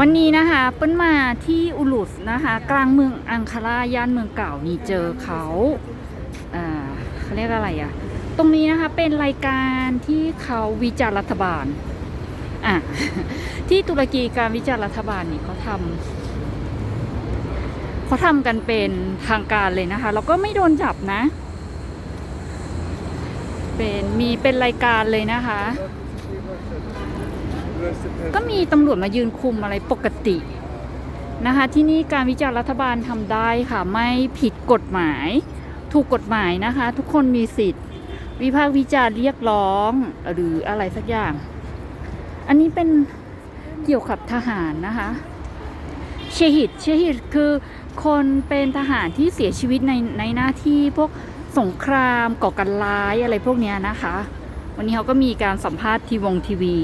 วันนี้นะคะเปิ้ลมาที่อุลุสนะคะ กลางเมืองอังคาราย่านเมืองเก่านี่เจอเขาเขาเรียกอะไรอะ ตรงนี้นะคะเป็นรายการที่เขาวิจารณ์รัฐบาลอะที่ตุรกีการวิจารณ์รัฐบาลนี่เขาทำเขาทำกันเป็นทางการเลยนะคะ แล้วก็ไม่โดนจับนะ เป็นมีเป็นรายการเลยนะคะ ก็มีตำรวจมายืนคุมอะไรปกตินะคะที่นี่การวิจารณ์รัฐบาลทำได้ค่ะไม่ผิดกฎหมาย ถูกกฎหมายนะคะ ทุกคนมีสิทธิ์ วิพากษ์วิจารณ์เรียกร้องหรืออะไรสักอย่าง อันนี้เป็นเกี่ยวกับทหารนะคะเชหิดเชหิดคือคนเป็นทหารที่เสียชีวิตในในหน้าที่พวกสงครามก่อการร้ายอะไรพวกเนี้ยนะคะ วันนี้เขาก็มีการสัมภาษณ์ทีวงทีวี